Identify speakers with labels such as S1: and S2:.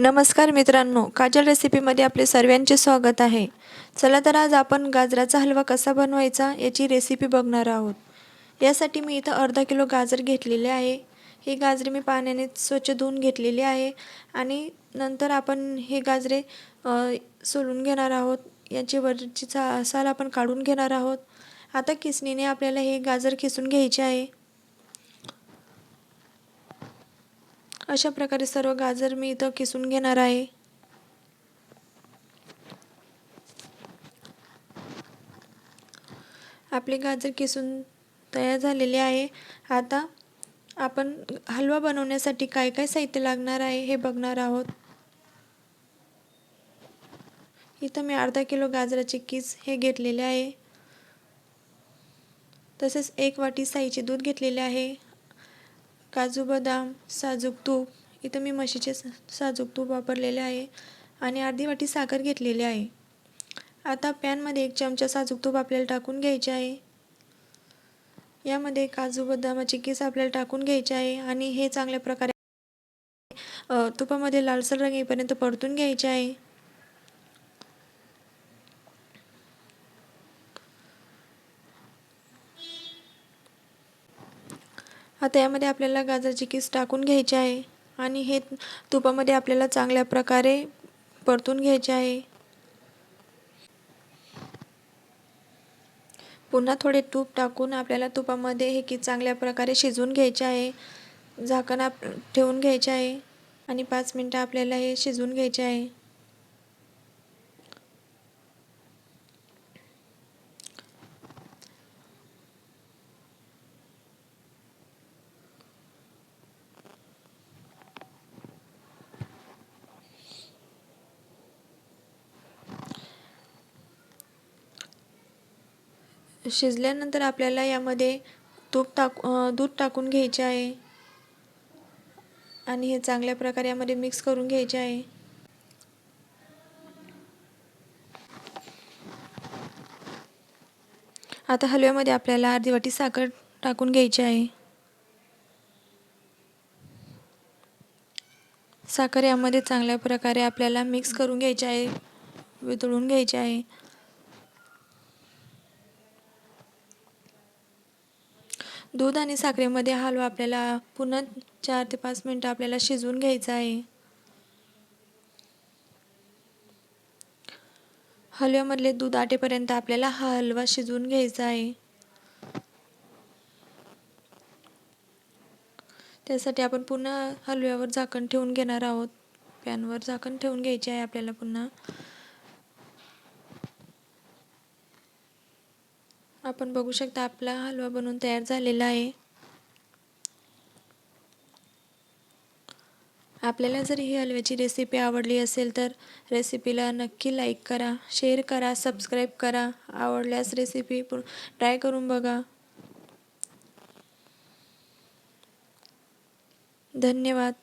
S1: नमस्कार मित्रांनो काजल रेसिपीमध्ये आपले सर्वांचे स्वागत आहे. चला तर आज आपण गाजराचा हलवा कसा बनवायचा याची रेसिपी बघणार आहोत. यासाठी मी इथं अर्धा किलो गाजर घेतलेले आहे. ही गाजरे मी पाण्याने स्वच्छ धुवून घेतलेली आहे आणि नंतर आपण हे गाजरे सोलून घेणार आहोत. याची वरची चा साल आपण काढून घेणार आहोत. आता किसणीने आपल्याला हे गाजर खिसून घ्यायचे आहे. अशा प्रकारे सर्व गाजर मी इथं किसून घेणार आहे. आपले गाजर किसून तयार झालेले आहे. आता आपण हलवा बनवण्यासाठी काय काय साहित्य लागणार आहे हे बघणार आहोत. इथं मी अर्धा किलो गाजराचे किस हे घेतलेले आहे. तसेच एक वाटी साईचे दूध घेतलेले आहे. काजू बदाम साजूक तूप. इथं मी म्हशीचे सा- साजूक तूप वापरलेले आहे आणि अर्धी वाटी साखर घेतलेली आहे. आता पॅनमध्ये एक चमचा साजूक तूप आपल्याला टाकून घ्यायचे आहे. यामध्ये काजू बदामाचे किस आपल्याला टाकून घ्यायचे आहे आणि हे चांगल्या प्रकारे तुपामध्ये लालसर रंग येईपर्यंत परतून घ्यायचे आहे. आता यामध्ये आपल्याला गाजराची किस टाकून घ्यायची आहे. आणि हे तुपामध्ये आपल्याला चांगल्या प्रकारे परतून घ्यायचे आहे. पुन्हा थोडे तूप टाकून आपल्याला तुपामध्ये हे की चांगल्या प्रकारे शिजवून घ्यायचे आहे. झाकण आप ठेवून घ्यायचे आहे. आणि पाच मिनटं आपल्याला हे शिजवून घ्यायचे आहे. शिजल्यानंतर आपल्याला यामध्ये तूप टाक दूध टाकून घ्यायचे आहे. आणि हे चांगल्या प्रकारे यामध्ये मिक्स करून घ्यायचे आहे. आता हलव्यामध्ये आपल्याला अर्धी वाटी साखर टाकून घ्यायची आहे. साखर यामध्ये चांगल्या प्रकारे आपल्याला मिक्स करून घ्यायचे आहे वितळून घ्यायचे आहे. दूध आणि साखरेमध्ये हलवा आपल्याला पुन्हा चार ते पाच मिनटं आपल्याला शिजवून घ्यायचा आहे. हलव्यामधले दूध आटेपर्यंत आपल्याला हा हलवा शिजवून घ्यायचा आहे. त्यासाठी आपण पुन्हा हलव्यावर झाकण ठेवून घेणार आहोत. पॅनवर झाकण ठेवून घ्यायचे आहे आपल्याला पुन्हा. आपण बघू शकता आपला हलवा बनवून तयार झालेला आहे. आपल्याला जर ही हलव्याची रेसिपी आवडली असेल तर रेसिपीला नक्की लाईक करा शेअर करा सबस्क्राईब करा. आवडल्यास रेसिपी ट्राय करून बघा. धन्यवाद.